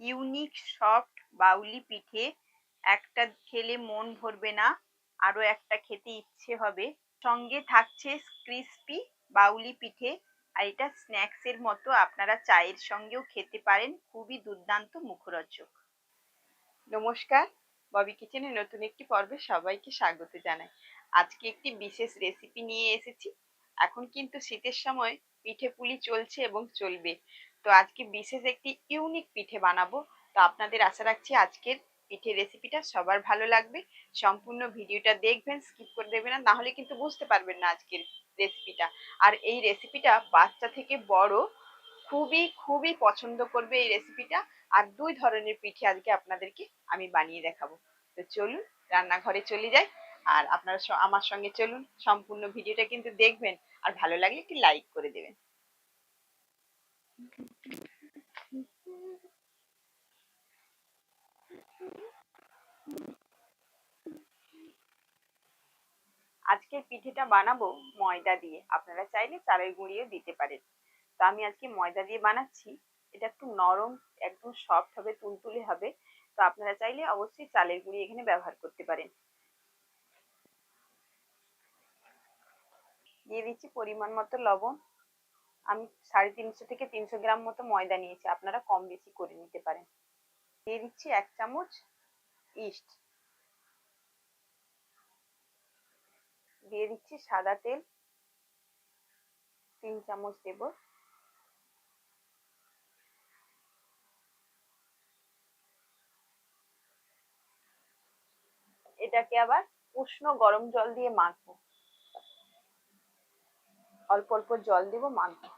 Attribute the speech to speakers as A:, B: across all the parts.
A: Unique soft বাউলি পিঠে একটা খেলে মন ভরবে না, আরও একটা খেতে ইচ্ছে হবে। সঙ্গে থাকছে ক্রিস্পি বাউলি পিঠে, আর এটা স্ন্যাক্সের মতো আপনারা চায়ের সঙ্গেও খেতে পারেন, খুবই দুর্দান্ত মুখরোচক। নমস্কার, ববি কিচেনের নতুন একটি পর্বে সবাইকে স্বাগত জানাই। আজকে একটি বিশেষ রেসিপি নিয়ে এসেছি। এখন কিন্তু শীতের সময় পিঠে পুলি চলছে এবং চলবে। তো আজকে বিশেষ একটি ইউনিক পিঠে বানাবো। তো আপনাদের আশা রাখছি আজকের পিঠে রেসিপিটা সবার ভালো লাগবে। সম্পূর্ণ ভিডিওটা দেখবেন স্কিপ করে দেবেন না তাহলে কিন্তু বুঝতে পারবেন না আজকের রেসিপিটা আর এই রেসিপিটা বাচ্চা থেকে বড় খুবই খুবই পছন্দ করবে এই রেসিপিটা আর দুই ধরনের পিঠে আজকে আপনাদেরকে আমি বানিয়ে দেখাবো। তো চলুন, রান্নাঘরে চলে যাই। আর আপনারা আমার সঙ্গে চলুন। সম্পূর্ণ ভিডিওটা কিন্তু দেখবেন। আর ভালো লাগলে একটি লাইক করে দেবেন। আজকের পিঠেটা বানাবো ময়দা দিয়ে। আপনারা চাইলে চালের গুঁড়িও দিতে পারেন। তো আমি আজকে ময়দা দিয়ে বানাচ্ছি। এটা একটু নরম, একদম সফট হবে, তুলতুলে হবে। তো আপনারা চাইলে অবশ্যই চালের গুঁড়ি এখানে ব্যবহার করতে পারেন। দিয়ে দিচ্ছি পরিমাণ মতো লবণ। আমি সাড়ে তিনশো থেকে তিনশো গ্রাম মতো ময়দা নিয়েছি। আপনারা কম বেশি করে নিতে পারেন। দিয়ে দিচ্ছি এক চামচ ইস্ট। দিয়ে দিচ্ছি সাদা তেল। তিন চামচ দেব। এটাকে আবার উষ্ণ গরম জল দিয়ে মাখবো। অল্প অল্প জল দিব, মাখবো।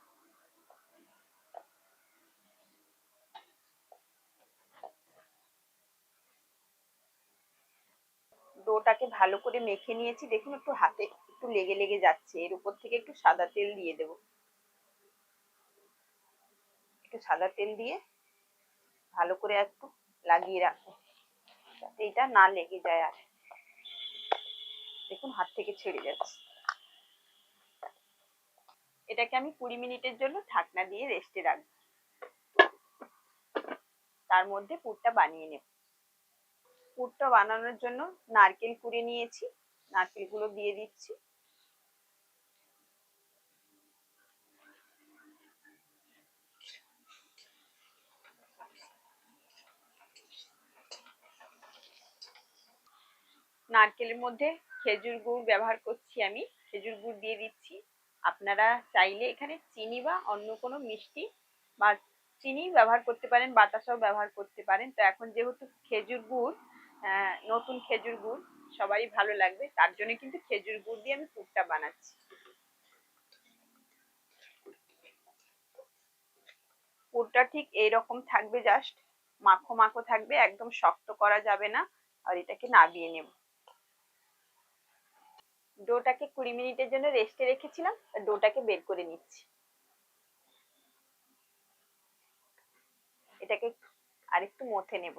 A: ডোটাকে ভালো করে মেখে নিয়েছি। দেখুন একটু হাতে একটু লেগে লেগে যাচ্ছে। এর উপর থেকে একটু সাদা তেল দিয়ে দেব। একটু সাদা তেল দিয়ে ভালো করে একটু লাগিয়ে রাখব। যাতে এটা না লেগে যায় আর। দেখুন হাত থেকে ছেড়ে যাচ্ছে। এটাকে আমি কুড়ি মিনিটের জন্য ঢাকনা দিয়ে রেস্টে রাখব। তার মধ্যে পুরটা বানিয়ে নেব। পুরটা বানানোর জন্য নারকেল কুড়ে নিয়েছি। নারকেল নারকেলগুলো দিয়ে দিচ্ছি। নারকেলের মধ্যে খেজুর গুড় ব্যবহার করছি আমি। খেজুর গুড় দিয়ে দিচ্ছি। আপনারা চাইলে এখানে চিনি বা অন্য কোনো মিষ্টি বা চিনি ব্যবহার করতে পারেন, বাতাসাও ব্যবহার করতে পারেন। তো এখন যেহেতু খেজুর গুড় নতুন খেজুর গুড়, সবারই ভালো লাগবে। তার জন্য কিন্তু খেজুর গুড় দিয়ে আমি পুরটা বানাচ্ছি। পুরটা ঠিক এইরকম থাকবে জাস্ট মাখো মাখো থাকবে, একদম শক্ত করা যাবে না, আর এটাকে নাবিয়ে নেব। ডোটাকে কুড়ি মিনিটের জন্য রেস্টে রেখেছিলাম ডোটাকে বের করে নিচ্ছি। এটাকে আরেকটু মথে নেব।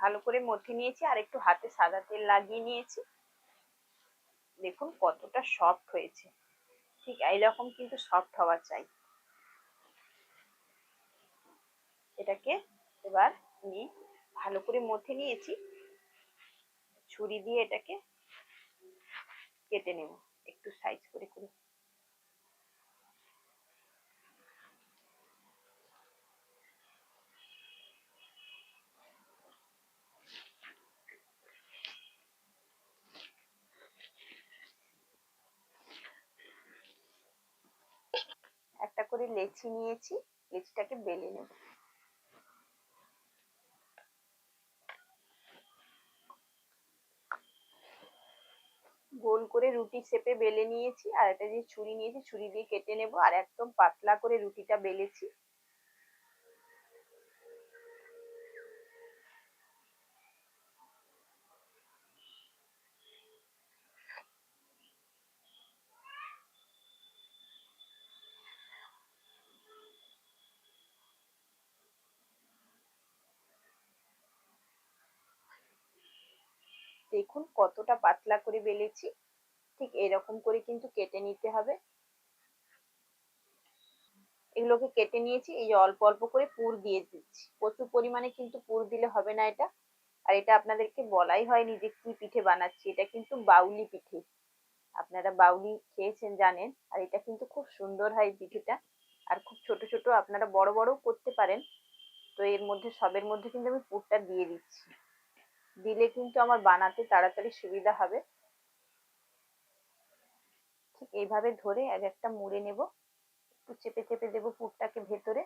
A: ভালো করে মথে নিয়েছি আর একটু হাতে সাদা তেল লাগিয়ে নিয়েছি। দেখুন কতটা সফট হয়েছে। ঠিক এইরকম কিন্তু সফট হওয়া চাই। এটাকে এবার আমি ভালো করে মথে নিয়েছি। ছুরি দিয়ে এটাকে কেটে নেব। একটু সাইজ করে করে একটা করে লেচি নিয়েছি, লেচিটাকে বেলে নেব। গোল করে রুটি শেপে বেলে নিয়েছি, আর একটা যে ছুরি নিয়েছি, ছুরি দিয়ে কেটে নেব, আর একদম পাতলা করে রুটিটা বেলেছি। দেখুন কতটা পাতলা করে বেলেছি। ঠিক এরকম করে কিন্তু কেটে নিতে হবে। এগুলোকে কেটে নিয়েছি, এই অল্প অল্প করে পুর দিয়ে দিচ্ছি। প্রচুর পরিমাণে কিন্তু পুর দিলে হবে না এটা। আর এটা আপনাদেরকে বলাই হয়নি যে কি পিঠে বানাচ্ছি, এটা কিন্তু বাউলি পিঠে। আপনারা বাউলি খেয়েছেন, জানেন। আর এটা কিন্তু খুব সুন্দর হয় পিঠেটা। আর খুব ছোট ছোট আপনারা বড় বড়ও করতে পারেন। তো এর মধ্যে, সবের মধ্যে কিন্তু আমি পুরটা দিয়ে দিচ্ছি। দিলে কিন্তু আমার বানাতে তাড়াতাড়ি সুবিধা হবে। ঠিক এইভাবে ধরে এক একটা মুড়ে নেব। একটু চেপে চেপে দেবো পুরটাকে ভেতরে।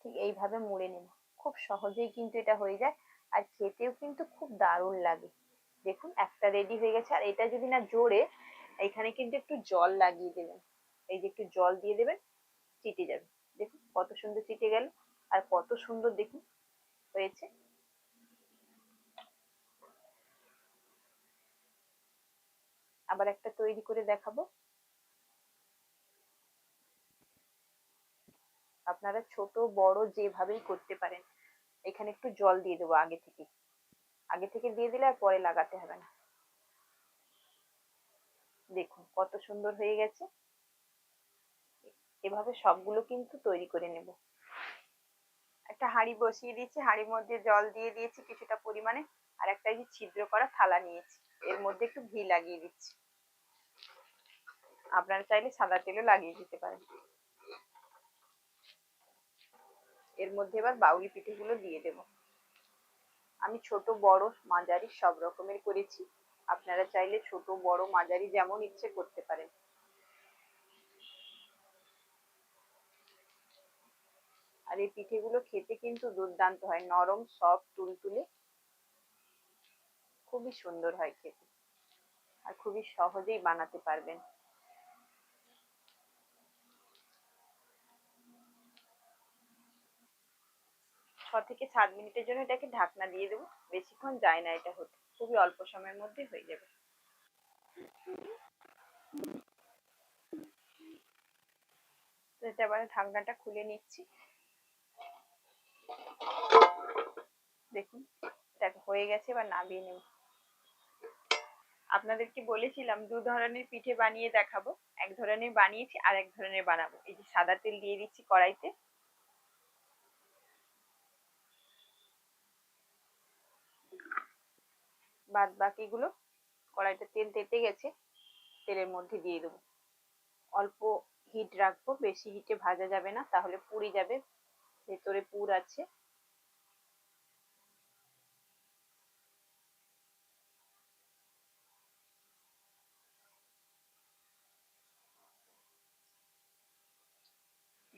A: ঠিক এইভাবে মুড়ে নেব। খুব সহজেই কিন্তু এটা হয়ে যায়। আর খেতেও কিন্তু খুব দারুণ লাগে। দেখুন, একটা রেডি হয়ে গেছে। আর এটা যদি না জোরে, এখানে কিন্তু একটু জল লাগিয়ে দেবেন। এই যে একটু জল দিয়ে দেবেন, চিটে যাবে। দেখুন, কত সুন্দর চিটে গেল। আর কত সুন্দর দেখুন হয়েছে আবার একটা তৈরি করে দেখাবো। আপনারা ছোট, বড় যেভাবেই করতে পারেন, এখানে একটু জল দিয়ে দেবো আগে থেকে। আগে থেকে দিয়ে দিলে আর পরে লাগাতে হবে না। দেখুন কত সুন্দর হয়ে গেছে। এভাবে সবগুলো কিন্তু তৈরি করে নেব। একটা হাঁড়ি বসিয়ে দিয়েছি, হাঁড়ির মধ্যে জল দিয়ে দিয়েছি কিছুটা পরিমাণে। আর একটা ছিদ্র করা থালা নিয়েছি, এর মধ্যে একটু ঘি লাগিয়ে দিচ্ছি। আপনারা চাইলে সাদা তেলও লাগিয়ে দিতে পারেন। এর মধ্যে এবার বাউলি পিঠেগুলো দিয়ে দেব। আমি ছোট, বড়, মাঝারি সব রকমের করেছি। আপনারা চাইলে ছোট, বড়, মাঝারি যেমন ইচ্ছে করতে পারেন। আর এই পিঠেগুলো খেতে কিন্তু দুর্দান্ত হয়। নরম সফট তুলতুলে। খুবই সুন্দর হয় খেতে। আর খুবই সহজেই বানাতে পারবেন। ছ থেকে সাত মিনিটের জন্য এটাকে ঢাকনা দিয়ে দেবো। বেশিক্ষণ যায় না এটা হতে। খুবই অল্প সময়ের মধ্যে হয়ে যাবে। ঢাকনাটা খুলে নিচ্ছি। দেখুন, এটা হয়ে গেছে, এবার নামিয়ে নেব। আপনাদেরকে বলেছিলাম, দু ধরনের পিঠে বানিয়ে দেখাবো। এক ধরনের বানিয়েছি, আর এক ধরনের বানাবো। এই যে সাদা তেল দিয়ে দিচ্ছি কড়াইতে। বাদ বাকিগুলো কড়াইতে তেল তেতে গেছে, তেলের মধ্যে দিয়ে দেবো। অল্প হিট রাখব, বেশি হিটে ভাজা যাবে না, তাহলে পুড়ে যাবে, ভেতরে পুর আছে।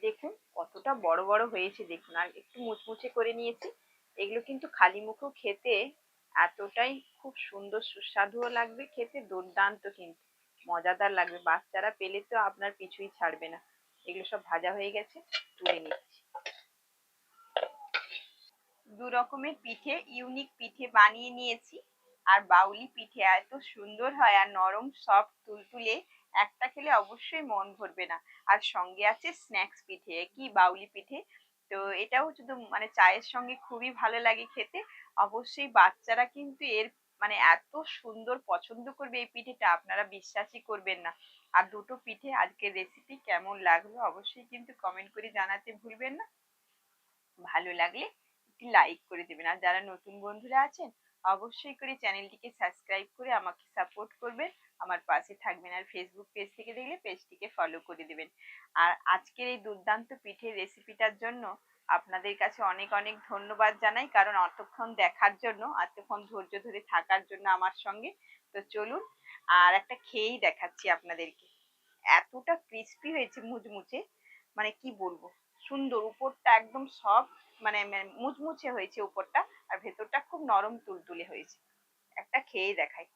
A: দেখুন কতটা বড় বড় হয়েছে, দেখুন, আর একটু মুচমুচে করে নিয়েছি, এগুলো কিন্তু খালি মুখেও খেতে এতটাই খুব সুন্দর, সুস্বাদুও লাগবে, খেতে দুর্দান্ত কিন্তু। মজাদার লাগবে। বাচ্চারা পেলে তো আপনার পিছুই ছাড়বে না। এগুলো সব ভাজা হয়ে গেছে, তুলে নিচ্ছি। দু রকমের পিঠে ইউনিক পিঠে বানিয়ে নিয়েছি। আর বাউলি পিঠে এত সুন্দর হয় আর নরম সফট তুলতুলে, একটা খেলে অবশ্যই মন ভরবে না। আর সঙ্গে আছে স্ন্যাক্স পিঠে, কি বাউলি পিঠে? তো এটাও শুধু মানে চায়ের সঙ্গে খুবই ভালো লাগে খেতে। অবশ্যই বাচ্চারা কিন্তু এর মানে এত সুন্দর পছন্দ করবে এই পিঠেটা, আপনারা বিশ্বাসই করবেন না। আর দুটো পিঠে আজকের রেসিপি কেমন লাগল অবশ্যই কিন্তু কমেন্ট করে জানাতে ভুলবেন না। ভালো লাগলে একটি লাইক করে দেবেন। আর যারা নতুন বন্ধুরা আছেন, অবশ্যই করে চ্যানেলটিকে সাবস্ক্রাইব করে আমাকে সাপোর্ট করবেন। আমার পাশে থাকবেন আর ফেসবুক পেজ থেকে দেখলে পেজটিকে ফলো করে দেবেন। আর আজকের এই দুর্দান্ত পিঠের রেসিপিটার জন্য আপনাদের কাছে অনেক অনেক ধন্যবাদ জানাই, কারণ অতক্ষণ দেখার জন্য, এতক্ষণ ধৈর্য ধরে থাকার জন্য আমার সঙ্গে। তো চলুন, আর একটা খেয়েই দেখাচ্ছি আপনাদেরকে। এতটা ক্রিস্পি হয়েছে মুচমুচে মানে কি বলব? সুন্দর, উপরটা একদম সফট মানে মুচমুচে হয়েছে উপরটা, আর ভেতরটা খুব নরম তুলতুলে হয়েছে। একটা খেয়ে দেখাই।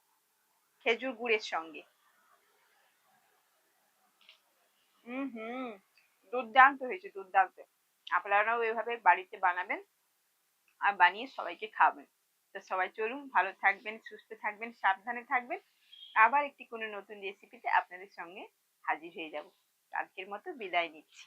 A: খেজুর গুড়ের সঙ্গে। হুম হুম, দুর্দান্ত হয়েছে, দুর্দান্ত। আপনারাও এভাবে বাড়িতে বানাবেন আর বানিয়ে সবাইকে খাবেন তো সবাই চলুন, ভালো থাকবেন, সুস্থ থাকবেন, সাবধানে থাকবেন। আবার একটি কোনো নতুন রেসিপিতে আপনাদের সঙ্গে হাজির হয়ে যাব। আজকের মতো বিদায় নিচ্ছি।